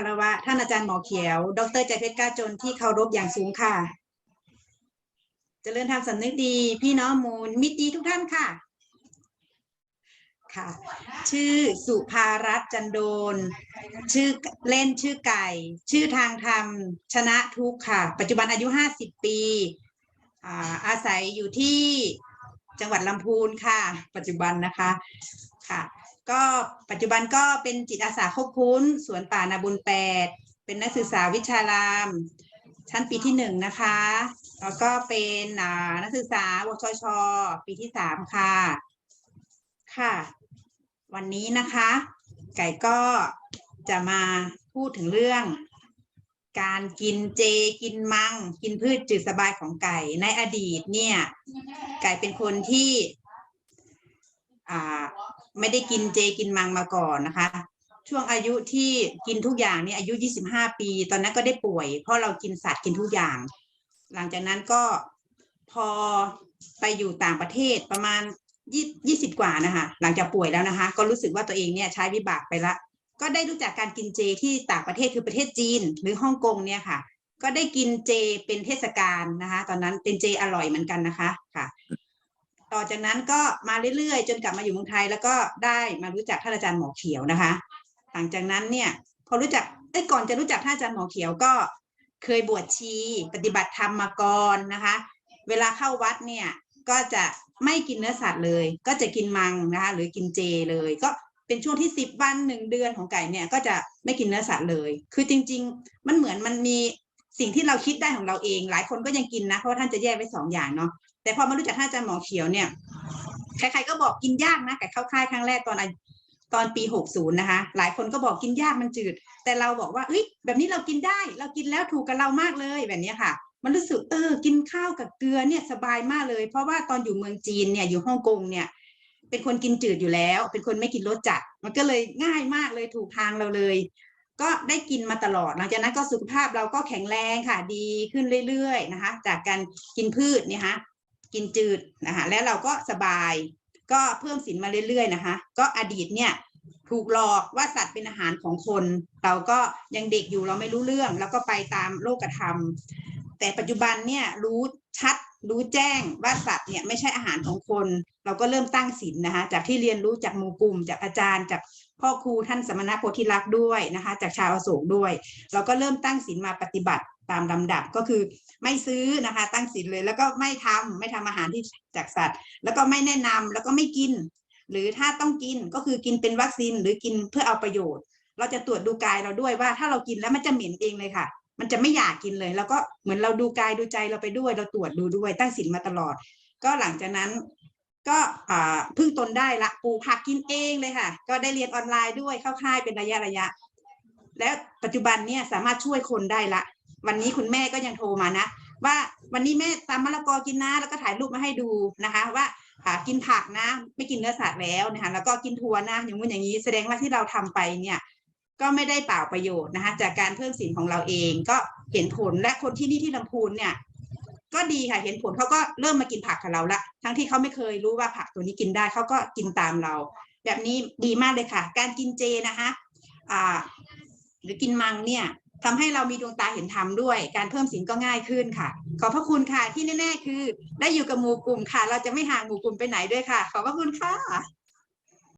คารวะ ท่านอาจารย์หมอเขียว ดรใจเพชรกล้าจนที่เคารพอย่างสูงค่ะจเจริญธรรมสำนึกดี พี่น้องมูลมิตรดีทุกท่านค่ะ ค่ะ ชื่อสุภารัตน์จันโดน ชื่อเล่นชื่อไก่ ชื่อทางธรรม ชนะทุกค่ะ ปัจจุบันอายุห้าสิบปีอาศัยอยู่ที่จังหวัดลำพูนค่ะ ปัจจุบันนะคะค่ะ ก็ปัจจุบันก็เป็นจิตอาสาควบคุ้นสวนป่านาบุญแปดเป็นนักศึกษาวิชาราม ชั้นปีที่หนึ่งนะคะ แล้วก็เป็นนักศึกษาวชช ปีที่สามค่ะค่ะ วันนี้นะคะ ไก่ก็จะมาพูดถึงเรื่อง การกินเจกินมัง กินพืชจืดสบายของไก่ในอดีตเนี่ย ไก่เป็นคนที่อ่า ไม่ได้กินเจกินมังมาก่อนนะคะ ช่วงอายุที่กินทุกอย่างนี่อายุ 25 ปี ตอนนั้นก็ได้ป่วย เพราะเรากินสัตว์กินทุกอย่าง หลังจากนั้นก็พอไปอยู่ต่างประเทศประมาณยี่ยี่สิบกว่านะคะหลังจากป่วยแล้วนะคะ ก็รู้สึกว่าตัวเองเนี่ยใช้วิบากไปละ ก็ได้รู้จักการกินเจที่ต่างประเทศคือประเทศจีนหรือฮ่องกงเนี่ยค่ะ ก็ได้กินเจเป็นเทศกาลนะคะ ตอนนั้นเป็นเจอร่อยเหมือนกันนะคะค่ะ ต่อจากนั้นก็มาเรื่อยๆ จนกลับมาอยู่เมืองไทย แล้วก็ได้มารู้จักท่านอาจารย์หมอเขียวนะคะ หลังจากนั้นเนี่ยพอรู้จักเอ้ยก่อนจะรู้จักท่านอาจารย์หมอเขียวก็เคยบวชชี ปฏิบัติธรรมมาก่อนนะคะ เวลาเข้าวัดเนี่ยก็จะไม่กินเนื้อสัตว์เลย ก็จะกินมังนะคะหรือกินเจเลย ก็เป็นช่วงที่สิบวันหนึ่งเดือนของไก่เนี่ยก็จะไม่กินเนื้อสัตว์เลย คือจริง ๆ มันเหมือนมันมี สิ่งที่เราคิดได้ของเราเอง หลายคนก็ยังกินนะเพราะว่าท่านจะแยกไว้สองอย่างเนาะแต่พอมารู้จักท่านอาจารย์หมอเขียวเนี่ยใครๆก็บอกกินยากนะไก่เข้าค่ายครั้งแรกตอนตอนปี 60 นะคะ หลายคนก็บอกกินยากมันจืด แต่เราบอกว่าเอ้ยแบบนี้เรากินได้ เรากินแล้วถูกกับเรามากเลยแบบนี้ค่ะ มันรู้สึกเออ กินข้าวกับเกลือเนี่ยสบายมากเลย เพราะว่าตอนอยู่เมืองจีนเนี่ยอยู่ฮ่องกงเนี่ย เป็นคนกินจืดอยู่แล้ว เป็นคนไม่กินรสจัด มันก็เลยง่ายมากเลยถูกทางเราเลย ก็ได้กินมาตลอด หลังจากนั้นก็สุขภาพเราก็แข็งแรงค่ะ ดีขึ้นเรื่อยๆนะคะ จากการกินพืชเนี่ยฮะกินจืดนะคะแล้วเราก็สบายก็เพิ่มสินมาเรื่อยๆนะคะ ก็อดีตเนี่ยถูกหลอกว่าสัตว์เป็นอาหารของคน เราก็ยังเด็กอยู่เราไม่รู้เรื่อง แล้วก็ไปตามโลกธรรม แต่ปัจจุบันเนี่ยรู้ชัดรู้แจ้งว่าสัตว์เนี่ยไม่ใช่อาหารของคน เราก็เริ่มตั้งศีลนะคะ จากที่เรียนรู้จากหมู่กลุ่ม จากอาจารย์จาก พ่อครูท่านสมณโพธิลักษณ์ด้วยนะคะจากชาวอโศกด้วย เราก็เริ่มตั้งศีลมาปฏิบัติตามลำดับก็คือไม่ซื้อนะคะ ตั้งศีลเลย แล้วก็ไม่ทำไม่ทำอาหารที่จากสัตว์ แล้วก็ไม่แนะนำแล้วก็ไม่กิน หรือถ้าต้องกินก็คือกินเป็นวัคซีนหรือกินเพื่อเอาประโยชน์ เราจะตรวจดูกายเราด้วยว่าถ้าเรากินแล้วมันจะเหม็นเองเลยค่ะ มันจะไม่อยากกินเลย แล้วก็เหมือนเราดูกายดูใจเราไปด้วย เราตรวจดูด้วยตั้งศีลมาตลอด ก็หลังจากนั้น ก็พึ่งตนได้ละปลูกผักกินเองเลยค่ะ ก็ได้เรียนออนไลน์ด้วยเข้าค่ายเป็นระยะระยะ แล้วปัจจุบันเนี่ยสามารถช่วยคนได้ละ วันนี้คุณแม่ก็ยังโทรมานะ ว่าวันนี้แม่ตามมะละกอกินนะแล้วก็ถ่ายรูปมาให้ดูนะคะว่ากินผักนะ ไม่กินเนื้อสัตว์แล้วนะคะแล้วก็กินถั่วนะอย่างงู้นอย่างนี้แสดงว่าที่เราทำไปเนี่ยก็ไม่ได้เปล่าประโยชน์นะคะจากการเพิ่มสินของเราเองก็เห็นผลและคนที่นี่ที่ลำพูนเนี่ย ก็ดีค่ะเห็นผลเขาก็เริ่มมากินผักกับเราละทั้งที่เขาไม่เคยรู้ว่าผักตัวนี้กินได้เขาก็กินตามเรา แบบนี้ดีมากเลยค่ะ การกินเจนะคะอ่าหรือกินมังเนี่ยทำให้เรามีดวงตาเห็นธรรมด้วย การเพิ่มสินก็ง่ายขึ้นค่ะ ขอบพระคุณค่ะที่แน่ๆคือ ได้อยู่กับหมู่กลุ่มค่ะ เราจะไม่ห่างหมู่กลุ่มไปไหนด้วยค่ะ ขอบพระคุณค่ะ